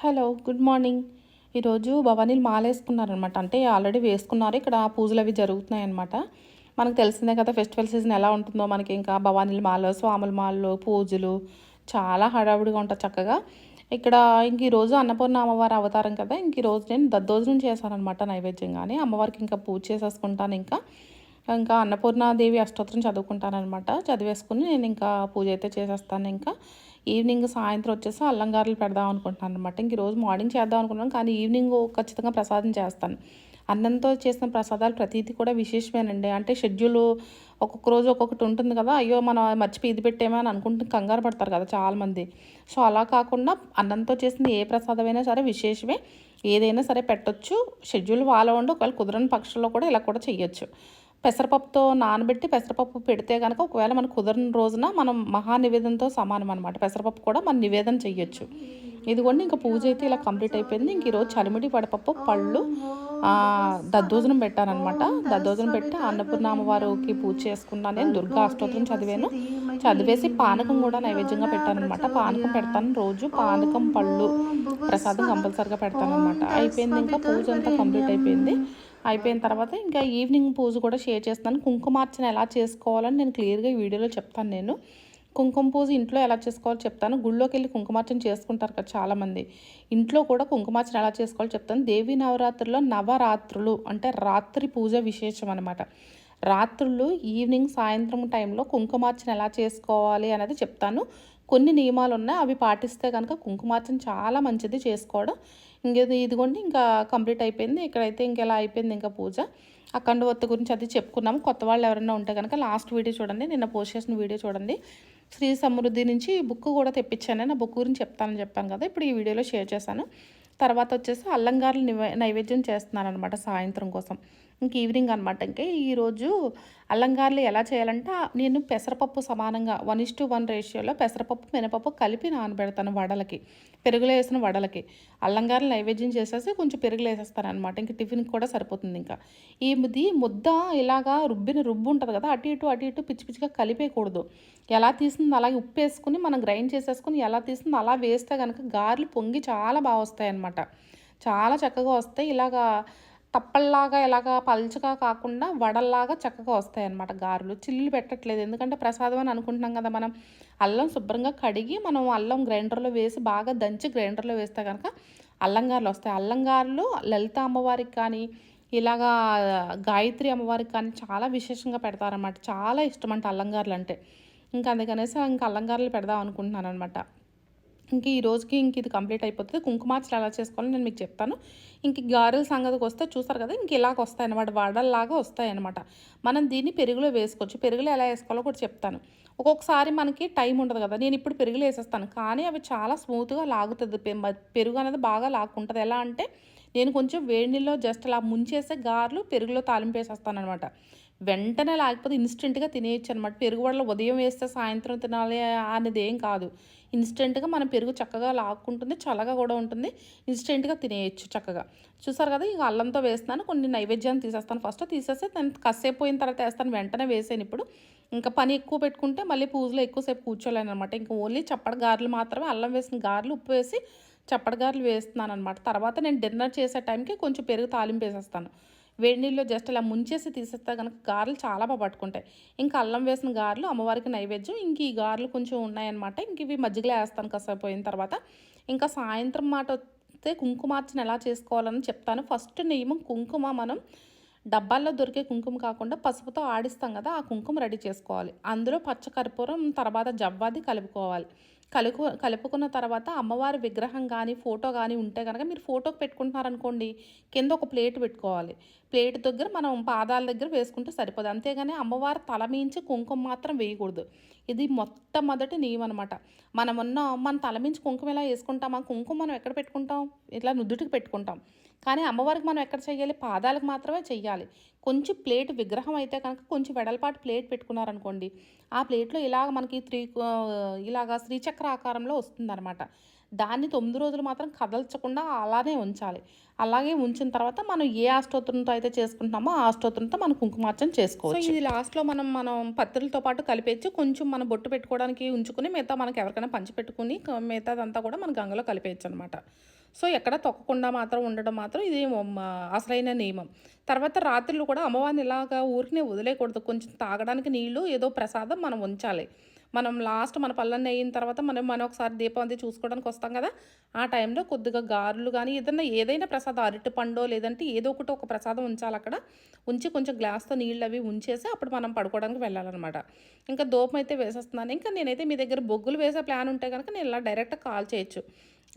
Hello good morning. ఈరోజు భవానీలు మాల వేసుకున్నారనమాట అంటే already వేసుకున్నారు. ఇక్కడ పూజలు అవి జరుగుతున్నాయి అనమాట మనకు తెలిసిందే కదా ఫెస్టివల్ సీజన్ ఎలా ఉంటుందో మనకి ఇంకా భవానీల మాలు స్వాముల మాలు పూజలు చాలా హడావుడిగా ఉంటుంది చక్కగా. ఇక్కడ ఇంక ఈరోజు అన్నపూర్ణ అమ్మవారి అవతారం కదా ఇంక ఈరోజు నేను దద్దోజు నుంచి చేశానమాట నైవేద్యం కానీ అమ్మవారికి ఇంకా పూజ చేసేసుకుంటాను ఇంకా. ఇంకా అన్నపూర్ణాదేవి అష్టోత్తరం చదువుకుంటానమాట చదివేసుకుని నేను ఇంకా పూజ అయితే చేసేస్తాను ఇంకా. ఈవినింగ్ సాయంత్రం వచ్చేసి అల్లం గారెలు పెడదాం అనుకుంటున్నాను అనమాట ఇంక ఈరోజు మార్నింగ్ చేద్దాం అనుకున్నాను కానీ ఈవినింగ్ ఖచ్చితంగా ప్రసాదం చేస్తాను. అన్నంతో చేసిన ప్రసాదాలు ప్రతిదీ కూడా విశేషమేనండి. అంటే షెడ్యూల్ ఒక్కొక్క రోజు ఒక్కొక్కటి ఉంటుంది కదా అయ్యో మనం మర్చిపోయి ఇది పెట్టేమో అని అనుకుంటే కంగారు పడతారు కదా చాలామంది. సో అలా కాకుండా అన్నంతో చేసిన ఏ ప్రసాదమైనా సరే విశేషమే. ఏదైనా సరే పెట్టొచ్చు. షెడ్యూల్ వాళ్ళ ఉండి ఒకవేళ కుదరని పక్షంలో కూడా ఇలా కూడా చేయొచ్చు పెసరపప్పుతో నానబెట్టి పెసరపప్పు పెడితే కనుక ఒకవేళ మనకు కుదరని రోజున మనం మహా నివేదనతో సమానం అనమాట పెసరపప్పు కూడా మనం నివేదన చేయొచ్చు ఇదిగోండి ఇంకా పూజ అయితే ఇలా కంప్లీట్ అయిపోయింది. ఇంక ఈరోజు చలిమిడి పడపప్పు పళ్ళు దద్దోజనం పెట్టానమాట దద్దోజనం పెట్టి అన్నపూర్ణామ వారికి పూజ చేసుకున్నాను నేను. దుర్గా అష్టోత్తరం చదివాను. చదివేసి పానకం కూడా నైవేద్యంగా పెట్టానమాట పానకం పెడతాను రోజు. పానకం పళ్ళు ప్రసాదం కంపల్సరిగా పెడతానమాట అయిపోయింది ఇంకా పూజ అంతా కంప్లీట్ అయిపోయింది. అయిపోయిన తర్వాత ఇంకా ఈవినింగ్ పూజ కూడా షేర్ చేస్తాను కుంకుమార్చన ఎలా చేసుకోవాలని నేను క్లియర్గా వీడియోలో చెప్తాను నేను. కుంకుమ పూజ ఇంట్లో ఎలా చేసుకోవాలో చెప్తాను. గుళ్ళోకి వెళ్ళి కుంకుమార్చన చేసుకుంటారు కదా చాలామంది. ఇంట్లో కూడా కుంకుమార్చన ఎలా చేసుకోవాలో చెప్తాను. దేవి నవరాత్రుల్లో నవరాత్రులు అంటే రాత్రి పూజ విశేషం అనమాట రాత్రులు ఈవినింగ్ సాయంత్రం టైంలో కుంకుమార్చన ఎలా చేసుకోవాలి అనేది చెప్తాను. కొన్ని నియమాలు ఉన్నాయి అవి పాటిస్తే కనుక కుంకుమార్చన చాలా మంచిది చేసుకోవడం. ఇంకేది ఇదిగోండి ఇంకా కంప్లీట్ అయిపోయింది. ఇక్కడైతే ఇంకెలా అయిపోయింది ఇంకా పూజ. అఖండ వత్తు గురించి అది చెప్పుకున్నాము కొత్త వాళ్ళు ఎవరైనా ఉంటే కనుక లాస్ట్ వీడియో చూడండి. నిన్న పోస్ట్ చేసిన వీడియో చూడండి. శ్రీ సమృద్ధి నుంచి బుక్ కూడా తెప్పించాను. నా బుక్ గురించి చెప్తానని చెప్పాను కదా. ఇప్పుడు ఈ వీడియోలో షేర్ చేశాను. తర్వాత వచ్చేసి అల్లంగారులు నైవేద్యం చేస్తున్నాను అనమాట సాయంత్రం కోసం. ఇంక ఈవినింగ్ అనమాట ఇంకా ఈరోజు అల్లంగార్లు ఎలా చేయాలంటే నేను పెసరపప్పు సమానంగా వన్ ఇస్ టు వన్ రేషియోలో పెసరపప్పు మినపప్పు కలిపి నానబెడతాను వడలకి పెరుగులో వేసిన వడలకి. అల్లంగారులు నైవేద్యం చేసేసి కొంచెం పెరుగులు వేసేస్తాను అనమాట ఇంక టిఫిన్కి కూడా సరిపోతుంది ఇంకా. ఈ ముద్ద ఇలాగా రుబ్బిన రుబ్బు ఉంటుంది కదా అటు ఇటు అటు ఇటు పిచ్చి పిచ్చిగా కలిపేయకూడదు. ఎలా తీసింది అలాగే ఉప్పు వేసుకుని మనం గ్రైండ్ చేసేసుకుని ఎలా తీసింది అలా వేస్తే కనుక గారెలు పొంగి చాలా బాగా వస్తాయి అనమాట చాలా చక్కగా వస్తాయి. ఇలాగా తప్పల్లాగా ఎలాగా పల్చగా కాకుండా వడల్లాగా చక్కగా వస్తాయి అన్నమాట గారెలు. చిల్లులు పెట్టట్లేదు. ఎందుకంటే ప్రసాదం అని అనుకుంటున్నాం కదా మనం. అల్లం శుభ్రంగా కడిగి మనం అల్లం గ్రైండర్లో వేసి బాగా దంచి గ్రైండర్లో వేస్తే కనుక అల్లంగారులు వస్తాయి. అల్లంగారులు లలిత అమ్మవారికి కానీ ఇలాగా గాయత్రి అమ్మవారికి కానీ చాలా విశేషంగా పెడతారనమాట చాలా ఇష్టం అంటే అల్లంగారులు అంటే. ఇంకా అందుకనేసి ఇంకా అల్లంగారులు పెడదాం అనుకుంటున్నాను అనమాట ఇంక ఈ రోజుకి ఇంక ఇది కంప్లీట్ అయిపోతుంది. కుంకుమార్చలు ఎలా చేసుకోవాలో నేను మీకు చెప్తాను. ఇంక గారెల సంగతికి వస్తే చూస్తారు కదా ఇంక ఇలాగ వస్తాయన్నమాట. వడల్లాగా వస్తాయన్నమాట. మనం దీన్ని పెరుగులో వేసుకోవచ్చు. పెరుగులో ఎలా వేసుకోవాలో కూడా చెప్తాను. ఒక్కొక్కసారి మనకి టైం ఉండదు కదా. నేను ఇప్పుడు పెరుగులు వేసేస్తాను. కానీ అవి చాలా స్మూత్గా లాగుతుంది. పెరుగు అనేది బాగా లాక్కుంటుంది. ఎలా అంటే నేను కొంచెం వేడి నీళ్ళలో జస్ట్ అలా ముంచేస్తే గారెలు పెరుగులో తాలింపు వేసేస్తాను అనమాట వెంటనే లేకపోతే ఇన్స్టెంట్గా తినేయచ్చు అనమాట పెరుగు వడలు ఉదయం వేస్తే సాయంత్రం తినాలి అనేది ఏం కాదు. ఇన్స్టెంట్గా మనం పెరుగు చక్కగా లాక్కుంటుంది చల్లగా కూడా ఉంటుంది. ఇన్స్టెంట్గా తినేయచ్చు చక్కగా. చూసారు కదా ఇక అల్లంతో వేస్తున్నాను కొన్ని నైవేద్యాన్ని తీసేస్తాను. ఫస్ట్ తీసేస్తే దాన్ని కసేపు పోయిన తర్వాత వేస్తాను వెంటనే వేసాను ఇప్పుడు. ఇంకా పని ఎక్కువ పెట్టుకుంటే మళ్ళీ పూజలో ఎక్కువసేపు కూర్చోలేను అనమాట ఇంకా ఓన్లీ చప్పటి గారెలు మాత్రమే అల్లం వేసిన గారెలు ఉప్పు వేసి చప్పటి గారెలు వేస్తున్నాను అనమాట తర్వాత నేను డిన్నర్ చేసే టైంకి కొంచెం పెరుగు తాలింపు వేసేస్తాను. వేడి నీళ్ళు జస్ట్ అలా ముంచేసి తీసేస్తే కనుక గారెలు చాలా బాగా పట్టుకుంటాయి. ఇంకా అల్లం వేసిన గారెలు అమ్మవారికి నైవేద్యం. ఇంక ఈ గారెలు కొంచెం ఉన్నాయన్నమాట. ఇంక ఇవి మజ్జిగలో వేస్తాను కాసేపు పోయిన తర్వాత. ఇంకా సాయంత్రం మాట వస్తే కుంకుమార్చన ఎలా చేసుకోవాలని చెప్తాను. ఫస్ట్ నియమం కుంకుమ మనం డబ్బాల్లో దొరికే కుంకుమ కాకుండా పసుపుతో ఆడిస్తాం కదా ఆ కుంకుమ రెడీ చేసుకోవాలి. అందులో పచ్చకర్పూరం తర్వాత జవ్వాది కలుపుకోవాలి. కలుపు కలుపుకున్న తర్వాత అమ్మవారి విగ్రహం కానీ ఫోటో కానీ ఉంటే కనుక మీరు ఫోటోకి పెట్టుకుంటున్నారనుకోండి కింద ఒక ప్లేట్ పెట్టుకోవాలి. ప్లేట్ దగ్గర మనం పాదాల దగ్గర వేసుకుంటే సరిపోదు. అంతేగాని అమ్మవారి తల మించి కుంకుమ మాత్రం వేయకూడదు. ఇది మొట్టమొదటి నియమం అనమాట మనం ఉన్న మన తల మించి కుంకుమ ఎలా వేసుకుంటాం? ఆ కుంకుమ మనం ఎక్కడ పెట్టుకుంటాం? ఇట్లా నుదుటికి పెట్టుకుంటాం. కానీ అమ్మవారికి మనం ఎక్కడ చేయాలి పాదాలకు మాత్రమే చెయ్యాలి. కొంచెం ప్లేట్ విగ్రహం అయితే కనుక కొంచెం వెడల్పాటు ప్లేట్ పెట్టుకున్నారనుకోండి ఆ ప్లేట్లో ఇలాగ మనకి త్రీ ఇలాగ శ్రీచక్ర ఆకారంలో వస్తుందన్నమాట. దాన్ని తొమ్మిది రోజులు మాత్రం కదల్చకుండా అలానే ఉంచాలి. అలాగే ఉంచిన తర్వాత మనం ఏ అష్టోత్తరంతో అయితే చేసుకుంటామో ఆ అష్టోత్తరంతో మనం కుంకుమార్చన చేసుకోవచ్చు. ఇది లాస్ట్లో మనం మనం పత్రులతో పాటు కలిపేసి కొంచెం మనం బొట్టు పెట్టుకోవడానికి ఉంచుకుని మిగతా మనకి ఎవరికైనా పంచి పెట్టుకుని మిగతాదంతా కూడా మన గంగలో కలిపేయచ్చు అనమాట సో ఎక్కడ తొక్కకుండా మాత్రం ఉండడం మాత్రం ఇది అసలైన నియమం. తర్వాత రాత్రులు కూడా అమ్మవారిని ఇలాగా ఊరికనే వదిలేయకూడదు. కొంచెం తాగడానికి నీళ్ళు ఏదో ప్రసాదం మనం ఉంచాలి. మనం లాస్ట్ మన పళ్ళన్నీ అయిన తర్వాత మనం మనం ఒకసారి దీపం అది చూసుకోవడానికి వస్తాం కదా? ఆ టైంలో కొద్దిగా గారెలు కానీ ఏదైనా ఏదైనా ప్రసాదం అరటి పండో లేదంటే ఏదో ఒకటి ఒక ప్రసాదం ఉంచాలి అక్కడ. ఉంచి కొంచెం గ్లాస్తో నీళ్ళు అవి ఉంచేసి అప్పుడు మనం పడుకోవడానికి వెళ్ళాలన్నమాట. ఇంకా దూపం అయితే వేసేస్తున్నాను. ఇంకా నేనైతే మీ దగ్గర బొగ్గులు వేసే ప్లాన్ ఉంటే కనుక నేను ఇలా డైరెక్ట్ కాల్ చేయొచ్చు.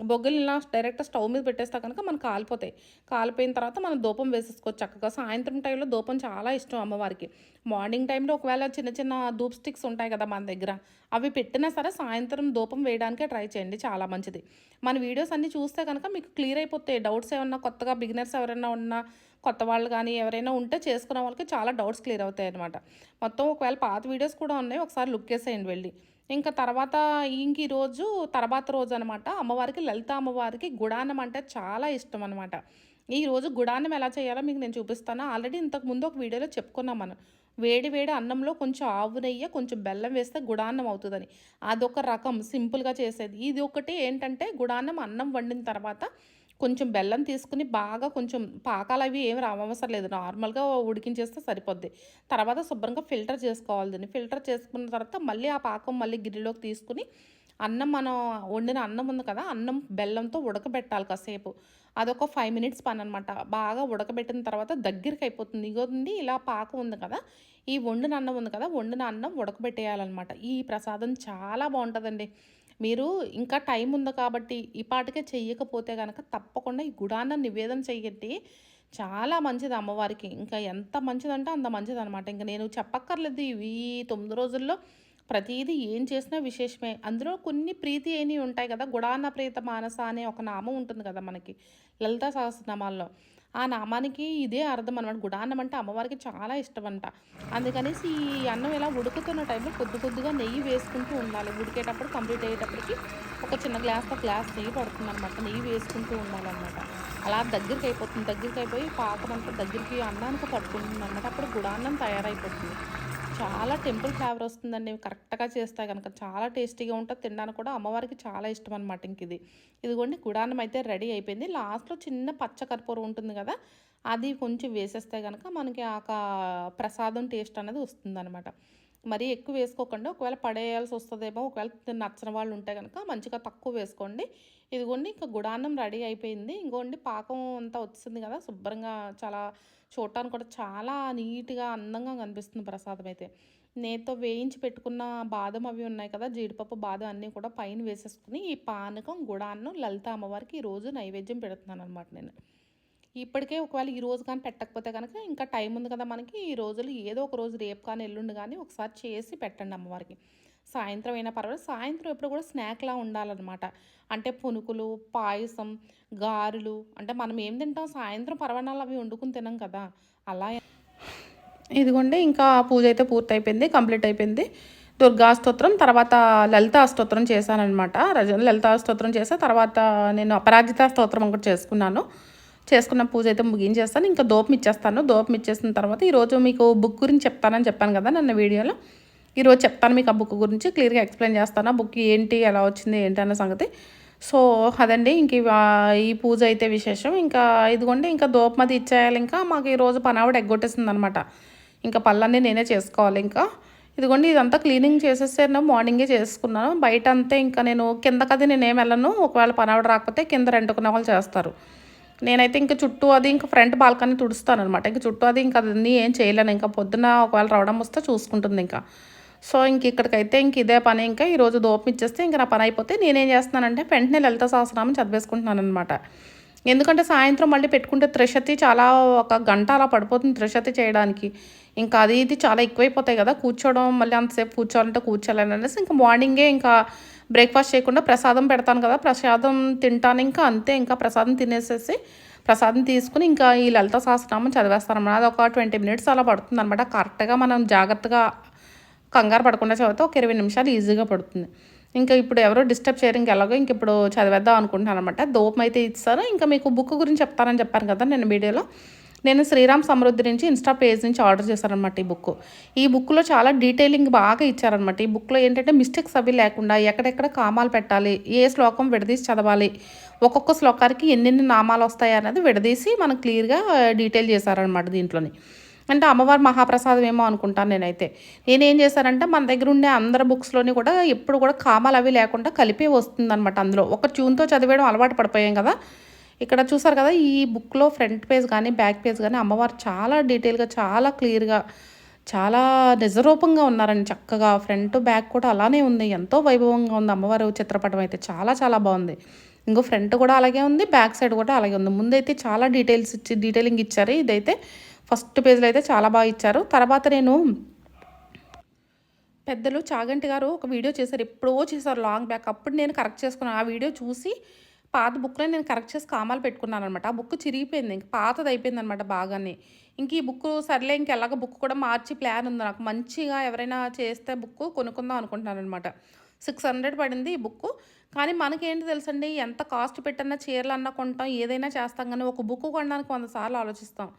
బొగ్గులు ఇలా డైరెక్ట్ స్టవ్ మీద పెట్టేస్తా కనుక మనకు కాలిపోతాయి. కాలిపోయిన తర్వాత మనం దూపం వేసేసుకోవచ్చు చక్కగా. సాయంత్రం టైంలో దూపం చాలా ఇష్టం అమ్మవారికి. మార్నింగ్ టైంలో ఒకవేళ చిన్న చిన్న ధూప్ స్టిక్స్ ఉంటాయి కదా మన దగ్గర అవి పెట్టినా సరే సాయంత్రం దూపం వేయడానికే ట్రై చేయండి చాలా మంచిది. మన వీడియోస్ అన్నీ చూస్తే కనుక మీకు క్లియర్ అయిపోతాయి. డౌట్స్ ఏమన్నా కొత్తగా బిగినర్స్ ఎవరైనా ఉన్నా కొత్త వాళ్ళు కానీ ఎవరైనా ఉంటే చేసుకున్న వాళ్ళకి చాలా డౌట్స్ క్లియర్ అవుతాయి అనమాట మొత్తం ఒకవేళ పాత వీడియోస్ కూడా ఉన్నాయి ఒకసారి లుక్ వేసేయండి వెళ్ళి. ఇంకా తర్వాత ఇంక ఈరోజు తర్వాత రోజు అనమాట అమ్మవారికి లలిత అమ్మవారికి గుడానం అంటే చాలా ఇష్టం అనమాట. ఈ రోజు గుడాన్నం ఎలా చేయాలో మీకు నేను చూపిస్తాను. ఆల్రెడీ ఇంతకు ముందు ఒక వీడియోలో చెప్పుకున్నాం మనం. వేడి వేడి అన్నంలో కొంచెం ఆవు నెయ్యి కొంచెం బెల్లం వేస్తే గుడాన్నం అవుతుందని. అదొక రకం సింపుల్గా చేసేది. ఇది ఒకటి ఏంటంటే గుడాన్నం అన్నం వండిన తర్వాత కొంచెం బెల్లం తీసుకుని బాగా కొంచెం పాకాలు అవి ఏమి రావసరం లేదు. నార్మల్గా ఉడికించేస్తే సరిపోద్ది. తర్వాత శుభ్రంగా ఫిల్టర్ చేసుకోవాలి దీన్ని. ఫిల్టర్ చేసుకున్న తర్వాత మళ్ళీ ఆ పాకం మళ్ళీ గిన్నెలోకి తీసుకుని అన్నం మనం వండిన అన్నం ఉంది కదా అన్నం బెల్లంతో ఉడకబెట్టాలి కాసేపు. అదొక ఫైవ్ మినిట్స్ పని అనమాట బాగా ఉడకబెట్టిన తర్వాత దగ్గరికి అయిపోతుంది. ఇగోండి ఇలా పాకం ఉంది కదా ఈ వండిన అన్నం ఉంది కదా వండిన అన్నం ఉడకబెట్టేయాలన్నమాట. ఈ ప్రసాదం చాలా బాగుంటుందండి. మీరు ఇంకా టైం ఉంది కాబట్టి ఈ పాటకే చెయ్యకపోతే కనుక తప్పకుండా ఈ గుడాన్న నివేదన చెయ్యండి. చాలా మంచిది అమ్మవారికి. ఇంకా ఎంత మంచిదంటే అంత మంచిది అనమాట ఇంకా నేను చెప్పక్కర్లేదు ఇవి ఈ తొమ్మిది రోజుల్లో ప్రతిదీ ఏం చేసినా విశేషమే. అందులో కొన్ని ప్రీతి అయినవి ఉంటాయి కదా. గుడాన్న ప్రీత మానస అనే ఒక నామం ఉంటుంది కదా మనకి లలిత సహస్రనామాల్లో. ఆ నామానికి ఇదే అర్థం అనమాట గుడాన్నం అంటే అమ్మవారికి చాలా ఇష్టం అంట అందుకనేసి ఈ అన్నం ఇలా ఉడుకుతున్న టైంలో కొద్ది కొద్దిగా నెయ్యి వేసుకుంటూ ఉండాలి. ఉడికేటప్పుడు కంప్లీట్ అయ్యేటప్పటికి ఒక చిన్న గ్లాస్తో గ్లాస్ నెయ్యి పడుతుంది అనమాట నెయ్యి వేసుకుంటూ ఉండాలన్నమాట. అలా దగ్గరికి అయిపోతుంది. దగ్గరికి అయిపోయి పాకం అంతా దగ్గరికి అన్నానికి పట్టుకుంటుంది అనమాట అప్పుడు గుడాన్నం తయారైపోతుంది. చాలా టెంపుల్ ఫ్లేవర్ వస్తుందండి. కరెక్ట్గా చేస్తే కనుక చాలా టేస్టీగా ఉంటుంది. తినడానికి కూడా అమ్మవారికి చాలా ఇష్టం అనమాట ఇంక ఇది. ఇదిగోండి గుడాన్నం అయితే రెడీ అయిపోయింది. లాస్ట్లో చిన్న పచ్చకర్పూరం ఉంటుంది కదా అది కొంచెం వేసేస్తే కనుక మనకి ఆ ప్రసాదం టేస్ట్ అనేది వస్తుందన్నమాట. మరీ ఎక్కువ వేసుకోకుండా. ఒకవేళ పడేయాల్సి వస్తుందేమో ఒకవేళ నచ్చని వాళ్ళు ఉంటే కనుక మంచిగా తక్కువ వేసుకోండి. ఇదిగోండి ఇంకా గుడాన్నం రెడీ అయిపోయింది. ఇంకోండి పాకం అంతా వచ్చింది కదా శుభ్రంగా చాలా చూడటానికి కూడా చాలా నీట్గా అందంగా కనిపిస్తుంది ప్రసాదం అయితే. నేతో వేయించి పెట్టుకున్న బాదం అవి ఉన్నాయి కదా జీడిపప్పు బాదం అన్నీ కూడా పైన వేసేసుకుని ఈ పానకం గుడాన్నం లలిత అమ్మవారికి ఈరోజు నైవేద్యం పెడుతున్నాను అనమాట నేను. ఇప్పటికే ఒకవేళ ఈ రోజు కానీ పెట్టకపోతే కనుక ఇంకా టైం ఉంది కదా మనకి ఈ రోజులు ఏదో ఒక రోజు రేపు కానీ ఎల్లుండి కానీ ఒకసారి చేసి పెట్టండి అమ్మవారికి. సాయంత్రం అయినా పర్వాలేదు. సాయంత్రం ఎప్పుడు కూడా స్నాక్లా ఉండాలన్నమాట. అంటే పునుకులు పాయసం గారెలు అంటే మనం ఏం తింటాం సాయంత్రం పర్వణాలు అవి వండుకుని తినాం కదా. అలా ఇదిగోండి ఇంకా పూజ అయితే పూర్తి అయిపోయింది కంప్లీట్ అయిపోయింది. దుర్గా స్తోత్రం తర్వాత లలిత స్తోత్రం చేశానమాట రజ లలిత స్తోత్రం చేసా తర్వాత నేను అపరాజిత స్తోత్రం ఒకటి చేసుకున్నాను. చేసుకున్న పూజ అయితే ముగించేస్తాను ఇంకా దోపం ఇచ్చేస్తాను. దోపం ఇచ్చేసిన తర్వాత ఈరోజు మీకు బుక్ గురించి చెప్తానని చెప్పాను కదా నన్ను వీడియోలో. ఈరోజు చెప్తాను మీకు ఆ బుక్ గురించి క్లియర్గా ఎక్స్ప్లెయిన్ చేస్తాను. ఆ బుక్ ఏంటి ఎలా వచ్చింది ఏంటి అన్న సంగతి. సో అదండి. ఇంక ఈ పూజ అయితే విశేషం. ఇంకా ఇదిగోండి ఇంకా దోపమది ఇచ్చేయాలి. ఇంకా మాకు ఈరోజు పనావిడ ఎగ్గొట్టేసింది అనమాట ఇంకా పళ్ళన్నీ నేనే చేసుకోవాలి ఇంకా. ఇదిగోండి ఇదంతా క్లీనింగ్ చేసేసాను మార్నింగే చేసుకున్నాను. బయట అంతే ఇంకా నేను కిందకది నేనేం వెళ్ళను. ఒకవేళ పనావిడ రాకపోతే కింద రెండుకునే వాళ్ళు చేస్తారు. నేనైతే ఇంకా చుట్టూ అది ఇంకా ఫ్రంట్ బాల్కనీ తుడుస్తాను అనమాట ఇంకా చుట్టూ అది ఇంకా అన్నీ ఏం చేయలేను. ఇంకా పొద్దున ఒకవేళ రావడం వస్తే చూసుకుంటుంది ఇంకా. సో ఇంక ఇక్కడికైతే ఇంక ఇదే పని. ఇంకా ఈరోజు దోపం ఇచ్చేస్తే ఇంకా నా పని అయిపోతే నేనేం చేస్తున్నానంటే వెంటనే లలిత సహస్రనామం చదివేసుకుంటున్నాను అనమాట ఎందుకంటే సాయంత్రం మళ్ళీ పెట్టుకుంటే త్రిశతి చాలా ఒక గంట అలా పడిపోతుంది త్రిశతి చేయడానికి. ఇంకా అది ఇది చాలా ఎక్కువైపోతాయి కదా కూర్చోవడం మళ్ళీ అంతసేపు కూర్చోవాలంటే కూర్చోవాలని అనేసి ఇంకా మార్నింగే ఇంకా బ్రేక్ఫాస్ట్ చేయకుండా ప్రసాదం పెడతాను కదా ప్రసాదం తింటాను ఇంకా అంతే. ఇంకా ప్రసాదం తినేసేసి ప్రసాదం తీసుకుని ఇంకా ఈ లలిత సహస్రనామం చదివేస్తాను అది ఒక ట్వంటీ మినిట్స్ అలా పడుతుంది అనమాట కరెక్ట్గా మనం జాగ్రత్తగా కంగారు పడకుండా చదివితే ఒక ఇరవై నిమిషాలు ఈజీగా పడుతుంది. ఇంకా ఇప్పుడు ఎవరో డిస్టర్బ్ చేయరు ఇంకా ఎలాగో ఇంక ఇప్పుడు చదివేద్దాం అనుకుంటున్నాను అనమాట దోపం అయితే ఇస్తారు ఇంకా మీకు బుక్ గురించి చెప్తానని చెప్పాను కదా నేను వీడియోలో. నేను శ్రీరామ్ సమృద్ధి నుంచి ఇన్స్టా పేజ్ నుంచి ఆర్డర్ చేశానమాట ఈ బుక్. ఈ బుక్లో చాలా డీటెయిలింగ్ బాగా ఇచ్చారనమాట ఈ బుక్లో ఏంటంటే మిస్టేక్స్ అవి లేకుండా ఎక్కడెక్కడ కామాలు పెట్టాలి ఏ శ్లోకం విడదీసి చదవాలి ఒక్కొక్క శ్లోకానికి ఎన్నెన్ని నామాలు వస్తాయి అనేది విడదీసి మనకు క్లియర్గా డీటెయిల్ చేశారనమాట దీంట్లోని. అంటే అమ్మవారి మహాప్రసాదం ఏమో అనుకుంటాను నేనైతే. నేనేం చేశానంటే మన దగ్గర ఉండే అందరి బుక్స్లోని కూడా ఎప్పుడు కూడా కామాలు అవి లేకుండా కలిపి వస్తుందన్నమాట అందులో. ఒక ట్యూన్తో చదివేయడం అలవాటు పడిపోయాం కదా. ఇక్కడ చూసారు కదా ఈ బుక్లో ఫ్రంట్ పేజ్ కానీ బ్యాక్ పేజ్ కానీ అమ్మవారు చాలా డీటెయిల్గా చాలా క్లియర్గా చాలా నిజరూపంగా ఉన్నారండి చక్కగా. ఫ్రంట్ బ్యాక్ కూడా అలానే ఉంది. ఎంతో వైభవంగా ఉంది అమ్మవారు చిత్రపటం అయితే. చాలా చాలా బాగుంది. ఇంకో ఫ్రంట్ కూడా అలాగే ఉంది బ్యాక్ సైడ్ కూడా అలాగే ఉంది. ముందైతే చాలా డీటెయిల్స్ ఇచ్చి డీటెయిలింగ్ ఇచ్చారు. ఇదైతే ఫస్ట్ పేజ్లో అయితే చాలా బాగా ఇచ్చారు. తర్వాత నేను పెద్దలు చాగంటి గారు ఒక వీడియో చేశారు. ఎప్పుడో చేశారు లాంగ్ బ్యాక్. అప్పుడు నేను కరెక్ట్ చేసుకున్నాను. ఆ వీడియో చూసి పాత బుక్లో నేను కరెక్ట్ చేసి కామాలు పెట్టుకున్నాను అనమాట ఆ బుక్ చిరిగిపోయింది. ఇంక పాతది అయిపోయింది అనమాట బాగానే. ఇంక ఈ బుక్ సర్లే ఇంక ఎలాగ బుక్ కూడా మార్చి ప్లాన్ ఉంది నాకు. మంచిగా ఎవరైనా చేస్తే బుక్ కొనుక్కుందాం అనుకుంటున్నాను అనమాట సిక్స్ హండ్రెడ్ పడింది ఈ బుక్ కానీ మనకేంటి తెలుసండి? ఎంత కాస్ట్ పెట్టన్నా చీరలు అన్నా కొంటాం. ఏదైనా చేస్తాం. కానీ ఒక బుక్ కొనడానికి వంద సార్లు ఆలోచిస్తాం.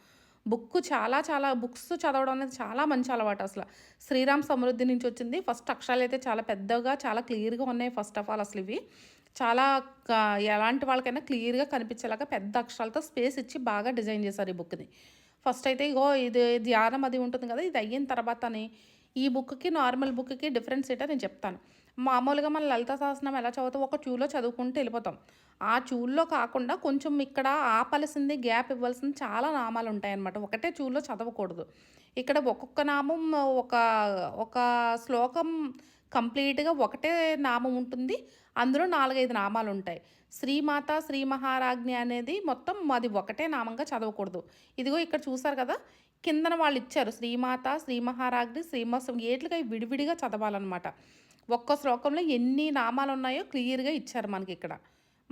బుక్ చాలా చాలా బుక్స్ చదవడం అనేది చాలా మంచి అలవాటు అసలు. శ్రీరామ్ సమృద్ధి నుంచి వచ్చింది. ఫస్ట్ అక్షరాలు అయితే చాలా పెద్దగా చాలా క్లియర్గా ఉన్నాయి ఫస్ట్ ఆఫ్ ఆల్ అసలు ఇవి. చాలా ఎలాంటి వాళ్ళకైనా క్లియర్గా కనిపించేలాగా పెద్ద అక్షరాలతో స్పేస్ ఇచ్చి బాగా డిజైన్ చేశారు ఈ బుక్ని. ఫస్ట్ అయితే ఇగో ఇది ధ్యానం అది ఉంటుంది కదా ఇది అయిన తర్వాతని ఈ బుక్కి నార్మల్ బుక్కి డిఫరెన్స్ ఏంటో నేను చెప్తాను. మామూలుగా మన లలిత సహస్రం ఎలా చదువుతాం? ఒక ట్యూలో చదువుకుంటూ వెళ్ళిపోతాం. ఆ చూల్లో కాకుండా కొంచెం ఇక్కడ ఆపాల్సింది గ్యాప్ ఇవ్వాల్సింది చాలా నామాలు ఉంటాయన్నమాట. ఒకటే చూల్లో చదవకూడదు. ఇక్కడ ఒక్కొక్క నామం ఒక ఒక శ్లోకం కంప్లీట్గా ఒకటే నామం ఉంటుంది. అందులో నాలుగైదు నామాలు ఉంటాయి. శ్రీమాత శ్రీ మహారాజ్ఞి అనేది మొత్తం అది ఒకటే నామంగా చదవకూడదు. ఇదిగో ఇక్కడ చూసారు కదా? కిందన వాళ్ళు ఇచ్చారు శ్రీమాత శ్రీ మహారాజ్ఞి శ్రీమత్సం ఏట్లుగా విడివిడిగా చదవాలన్నమాట. ఒక్క శ్లోకంలో ఎన్ని నామాలు ఉన్నాయో క్లియర్గా ఇచ్చారు మనకి ఇక్కడ.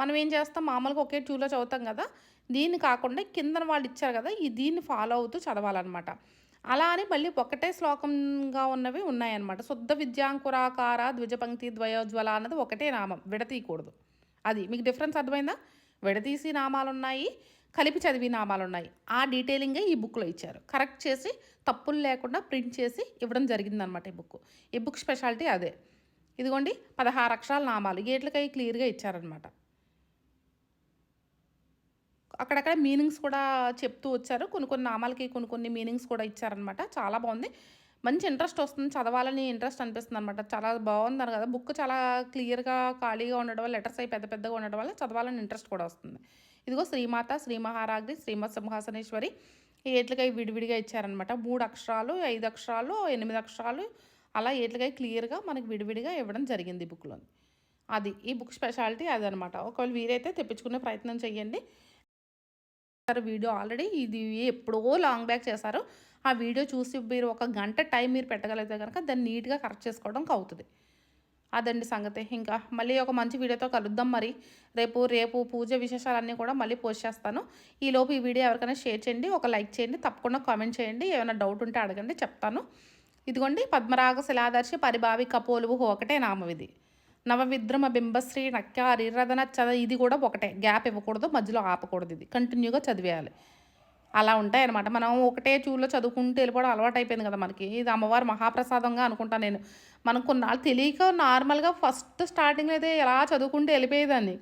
మనం ఏం చేస్తాం? మామూలుగా ఒకే ట్యూలో చదువుతాం కదా? దీన్ని కాకుండా కిందన వాళ్ళు ఇచ్చారు కదా? ఈ దీన్ని ఫాలో అవుతూ చదవాలన్నమాట. అలా అని మళ్ళీ ఒకటే శ్లోకంగా ఉన్నవి ఉన్నాయన్నమాట. శుద్ధ విద్యాంకురాకార ద్విజపంక్తి ద్వయోజ్వల అన్నది ఒకటే నామం. విడతీయకూడదు. అది మీకు డిఫరెన్స్ అర్థమైందా? విడతీసి నామాలు ఉన్నాయి కలిపి చదివి నామాలు ఉన్నాయి ఆ డీటెయిలింగే ఈ బుక్లో ఇచ్చారు. కరెక్ట్ చేసి తప్పులు లేకుండా ప్రింట్ చేసి ఇవ్వడం జరిగిందనమాట ఈ బుక్ ఈ బుక్ స్పెషాలిటీ అదే. ఇదిగోండి పదహారు అక్షరాల నామాలు. గేట్లకై క్లియర్గా ఇచ్చారనమాట అక్కడక్కడ మీనింగ్స్ కూడా చెప్తూ వచ్చారు. కొన్ని కొన్ని నామాలకి కొన్ని కొన్ని మీనింగ్స్ కూడా ఇచ్చారనమాట. చాలా బాగుంది. మంచి ఇంట్రెస్ట్ వస్తుంది. చదవాలని ఇంట్రెస్ట్ అనిపిస్తుంది అనమాట చాలా బాగుందన్నారు కదా. బుక్ చాలా క్లియర్గా ఖాళీగా ఉండడం వల్ల లెటర్స్ అయి పెద్ద పెద్దగా ఉండడం వల్ల చదవాలని ఇంట్రెస్ట్ కూడా వస్తుంది. ఇదిగో శ్రీమాత శ్రీ మహారాగ్ని శ్రీమత్ సింహాసనేశ్వరి ఏట్లకై విడివిడిగా ఇచ్చారనమాట. మూడు అక్షరాలు ఐదు అక్షరాలు ఎనిమిది అక్షరాలు అలా ఏట్లకై క్లియర్గా మనకి విడివిడిగా ఇవ్వడం జరిగింది ఈ బుక్లో అది ఈ బుక్ స్పెషాలిటీ అదనమాట. ఒకవేళ వీరైతే తెప్పించుకునే ప్రయత్నం చేయండి వీడియో ఆల్రెడీ. ఇది ఎప్పుడో లాంగ్ బ్యాక్ చేశారు. ఆ వీడియో చూసి మీరు ఒక గంట టైం మీరు పెట్టగలిగితే కనుక దాన్ని నీట్గా కరెక్ట్ చేసుకోవడానికి అవుతుంది. అదండి సంగతి. ఇంకా మళ్ళీ ఒక మంచి వీడియోతో కలుద్దాం మరి. రేపు రేపు పూజ విశేషాలన్నీ కూడా మళ్ళీ పోస్ట్ చేస్తాను. ఈలోపు ఈ వీడియో ఎవరికైనా షేర్ చేయండి ఒక లైక్ చేయండి తప్పకుండా కామెంట్ చేయండి. ఏమైనా డౌట్ ఉంటే అడగండి చెప్తాను. ఇదిగోండి పద్మరాగ శిలాదర్శి పరిభావి కపోలువు ఒకటే నామవిధి. ఇది నవవిద్రమ బింబశ్రీ నక్య హరిరథన చద ఇది కూడా ఒకటే. గ్యాప్ ఇవ్వకూడదు మధ్యలో ఆపకూడదు ఇది. కంటిన్యూగా చదివేయాలి. అలా ఉంటాయి అనమాట మనం ఒకటే చూలో చదువుకుంటూ వెళ్ళిపోవడం అలవాటు అయిపోయింది కదా మనకి. ఇది అమ్మవారి మహాప్రసాదంగా అనుకుంటాను నేను. మనం కొన్నాళ్ళు తెలియక నార్మల్గా ఫస్ట్ స్టార్టింగ్లో అయితే ఎలా చదువుకుంటూ వెళ్ళిపోయేదాన్ని.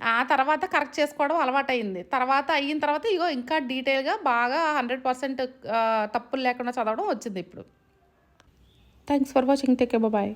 ఆ తర్వాత కరెక్ట్ చేసుకోవడం అలవాటైంది. తర్వాత అయిన తర్వాత ఇగో ఇంకా డీటెయిల్గా బాగా హండ్రెడ్ పర్సెంట్ తప్పులు లేకుండా చదవడం వచ్చింది ఇప్పుడు. Thanks for watching take bye